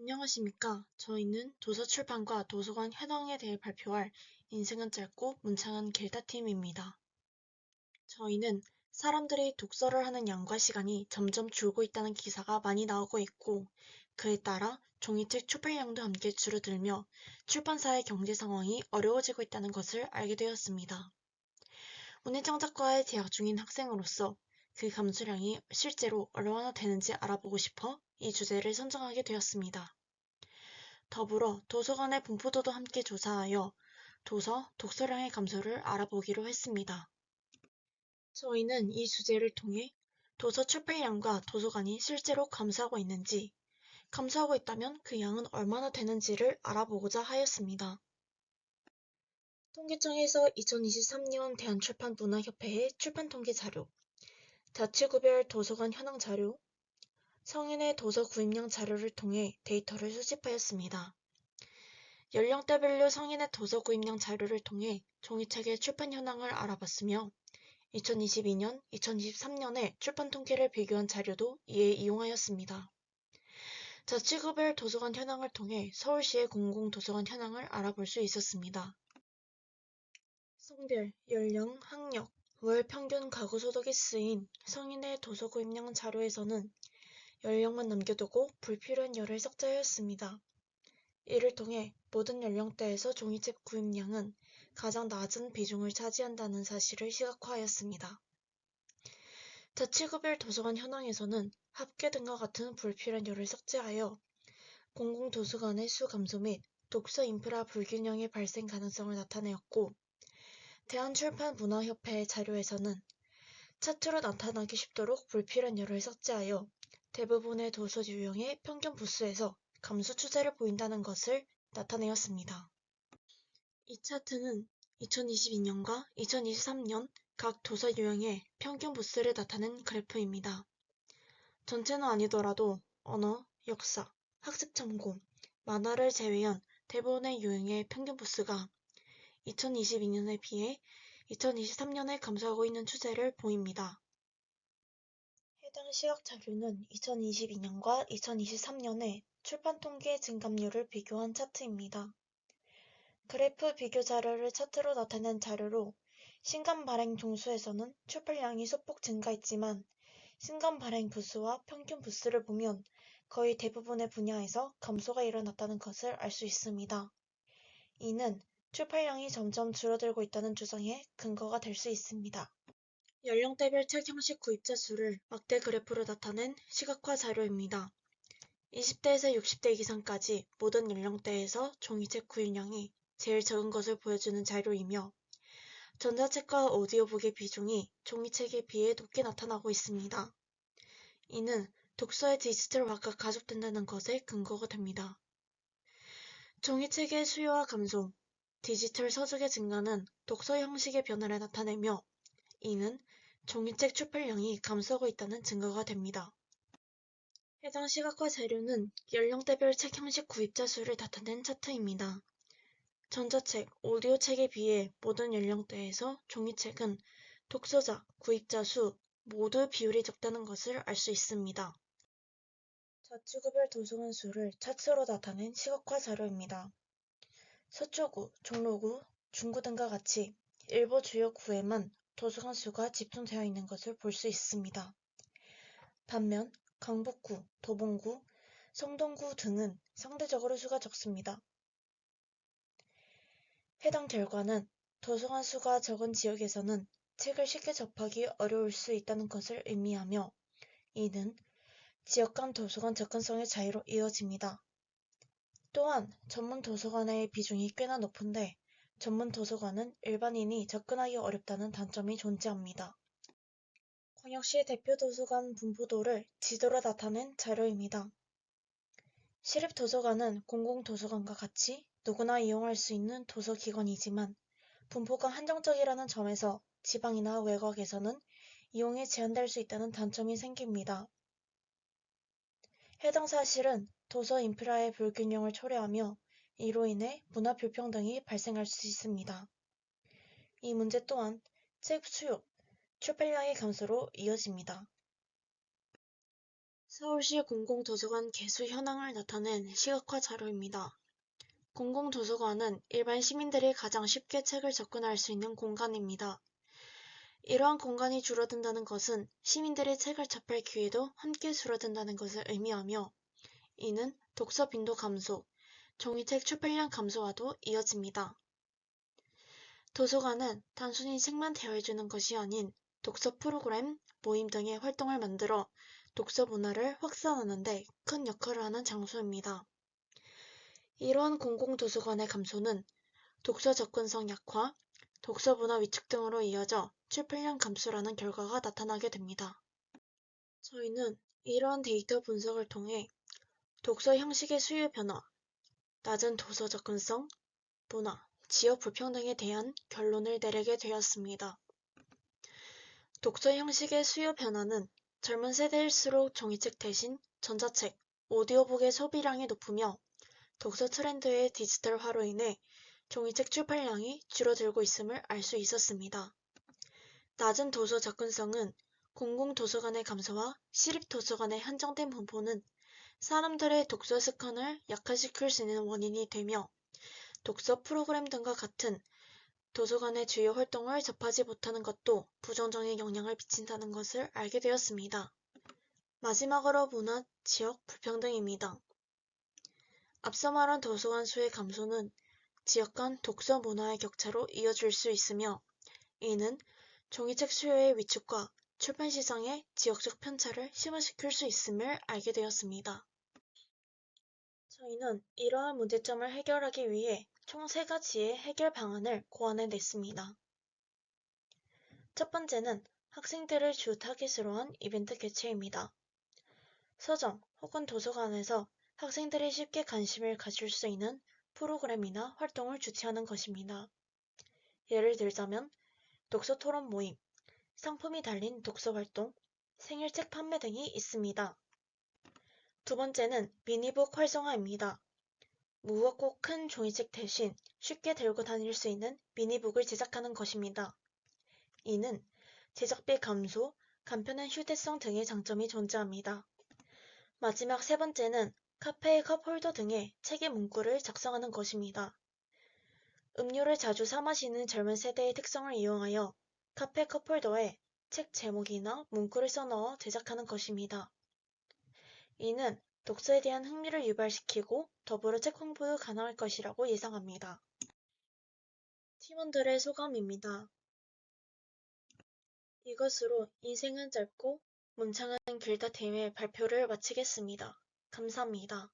안녕하십니까. 저희는 도서출판과 도서관 현황에 대해 발표할 인생은 짧고 문창한 길다 팀입니다. 저희는 사람들이 독서를 하는 양과 시간이 점점 줄고 있다는 기사가 많이 나오고 있고 그에 따라 종이책 출판량도 함께 줄어들며 출판사의 경제 상황이 어려워지고 있다는 것을 알게 되었습니다. 문예창작과에 재학 중인 학생으로서 그 감소량이 실제로 얼마나 되는지 알아보고 싶어 이 주제를 선정하게 되었습니다. 더불어 도서관의 분포도도 함께 조사하여 도서 독서량의 감소를 알아보기로 했습니다. 저희는 이 주제를 통해 도서 출판량과 도서관이 실제로 감소하고 있는지, 감소하고 있다면 그 양은 얼마나 되는지를 알아보고자 하였습니다. 통계청에서 2023년 대한출판문화협회의 출판통계 자료, 자치구별 도서관 현황 자료, 성인의 도서 구입량 자료를 통해 데이터를 수집하였습니다. 연령대별로 성인의 도서 구입량 자료를 통해 종이책의 출판 현황을 알아봤으며 2022년, 2023년의 출판 통계를 비교한 자료도 이에 이용하였습니다. 자치구별 도서관 현황을 통해 서울시의 공공도서관 현황을 알아볼 수 있었습니다. 성별, 연령, 학력, 월 평균 가구 소득이 쓰인 성인의 도서 구입량 자료에서는 연령만 남겨두고 불필요한 열을 삭제하였습니다. 이를 통해 모든 연령대에서 종이책 구입량은 가장 낮은 비중을 차지한다는 사실을 시각화하였습니다. 자치구별 도서관 현황에서는 합계 등과 같은 불필요한 열을 삭제하여 공공도서관의 수 감소 및 독서 인프라 불균형의 발생 가능성을 나타내었고 대한출판문화협회의 자료에서는 차트로 나타나기 쉽도록 불필요한 열을 삭제하여 대부분의 도서 유형의 평균 부수에서 감소 추세를 보인다는 것을 나타내었습니다. 이 차트는 2022년과 2023년 각 도서 유형의 평균 부수를 나타낸 그래프입니다. 전체는 아니더라도 언어, 역사, 학습 참고, 만화를 제외한 대부분의 유형의 평균 부수가 2022년에 비해 2023년에 감소하고 있는 추세를 보입니다. 해당 시각 자료는 2022년과 2023년의 출판 통계 증감률을 비교한 차트입니다. 그래프 비교 자료를 차트로 나타낸 자료로 신간 발행 종수에서는 출판량이 소폭 증가했지만 신간 발행 부수와 평균 부수를 보면 거의 대부분의 분야에서 감소가 일어났다는 것을 알 수 있습니다. 이는 출판량이 점점 줄어들고 있다는 주장에 근거가 될 수 있습니다. 연령대별 책 형식 구입자 수를 막대 그래프로 나타낸 시각화 자료입니다. 20대에서 60대 이상까지 모든 연령대에서 종이책 구입량이 제일 적은 것을 보여주는 자료이며 전자책과 오디오북의 비중이 종이책에 비해 높게 나타나고 있습니다. 이는 독서의 디지털화가 가속된다는 것에 근거가 됩니다. 종이책의 수요와 감소, 디지털 서적의 증가는 독서 형식의 변화를 나타내며 이는 종이책 출판량이 감소하고 있다는 증거가 됩니다. 해당 시각화 자료는 연령대별 책 형식 구입자 수를 나타낸 차트입니다. 전자책, 오디오 책에 비해 모든 연령대에서 종이책은 독서자, 구입자 수 모두 비율이 적다는 것을 알 수 있습니다. 자치구별 도서관 수를 차트로 나타낸 시각화 자료입니다. 서초구, 종로구, 중구 등과 같이 일부 주요 구에만 도서관 수가 집중되어 있는 것을 볼 수 있습니다. 반면 강북구, 도봉구, 성동구 등은 상대적으로 수가 적습니다. 해당 결과는 도서관 수가 적은 지역에서는 책을 쉽게 접하기 어려울 수 있다는 것을 의미하며 이는 지역 간 도서관 접근성의 차이로 이어집니다. 또한 전문 도서관의 비중이 꽤나 높은데 전문 도서관은 일반인이 접근하기 어렵다는 단점이 존재합니다. 광역시 대표 도서관 분포도를 지도로 나타낸 자료입니다. 시립 도서관은 공공 도서관과 같이 누구나 이용할 수 있는 도서기관이지만 분포가 한정적이라는 점에서 지방이나 외곽에서는 이용이 제한될 수 있다는 단점이 생깁니다. 해당 사실은 도서 인프라의 불균형을 초래하며 이로 인해 문화 불평등이 발생할 수 있습니다. 이 문제 또한 책 수요, 출판량의 감소로 이어집니다. 서울시 공공도서관 개수 현황을 나타낸 시각화 자료입니다. 공공도서관은 일반 시민들이 가장 쉽게 책을 접근할 수 있는 공간입니다. 이러한 공간이 줄어든다는 것은 시민들이 책을 접할 기회도 함께 줄어든다는 것을 의미하며 이는 독서 빈도 감소, 종이책 출판량 감소와도 이어집니다. 도서관은 단순히 책만 대여해주는 것이 아닌 독서 프로그램, 모임 등의 활동을 만들어 독서 문화를 확산하는 데 큰 역할을 하는 장소입니다. 이러한 공공도서관의 감소는 독서 접근성 약화, 독서 문화 위축 등으로 이어져 출판량 감소라는 결과가 나타나게 됩니다. 저희는 이러한 데이터 분석을 통해 독서 형식의 수요 변화, 낮은 도서 접근성, 문화, 지역 불평등에 대한 결론을 내리게 되었습니다. 독서 형식의 수요 변화는 젊은 세대일수록 종이책 대신 전자책, 오디오북의 소비량이 높으며 독서 트렌드의 디지털화로 인해 종이책 출판량이 줄어들고 있음을 알 수 있었습니다. 낮은 도서 접근성은 공공도서관의 감소와 시립도서관의 한정된 분포는 사람들의 독서 습관을 약화시킬 수 있는 원인이 되며 독서 프로그램 등과 같은 도서관의 주요 활동을 접하지 못하는 것도 부정적인 영향을 미친다는 것을 알게 되었습니다. 마지막으로 문화, 지역 불평등입니다. 앞서 말한 도서관 수의 감소는 지역 간 독서 문화의 격차로 이어질 수 있으며 이는 종이책 수요의 위축과 출판 시장의 지역적 편차를 심화시킬 수 있음을 알게 되었습니다. 저희는 이러한 문제점을 해결하기 위해 총 세 가지의 해결 방안을 고안해 냈습니다. 첫 번째는 학생들을 주 타깃으로 한 이벤트 개최입니다. 서점 혹은 도서관에서 학생들이 쉽게 관심을 가질 수 있는 프로그램이나 활동을 주최하는 것입니다. 예를 들자면 독서 토론 모임, 상품이 달린 독서 활동, 생일책 판매 등이 있습니다. 두 번째는 미니북 활성화입니다. 무겁고 큰 종이책 대신 쉽게 들고 다닐 수 있는 미니북을 제작하는 것입니다. 이는 제작비 감소, 간편한 휴대성 등의 장점이 존재합니다. 마지막 세 번째는 카페의 컵 홀더 등의 책의 문구를 작성하는 것입니다. 음료를 자주 사 마시는 젊은 세대의 특성을 이용하여 카페 컵홀더에 책 제목이나 문구를 써넣어 제작하는 것입니다. 이는 독서에 대한 흥미를 유발시키고 더불어 책 홍보도 가능할 것이라고 예상합니다. 팀원들의 소감입니다. 이것으로 인생은 짧고 문창은 길다 대회 발표를 마치겠습니다. 감사합니다.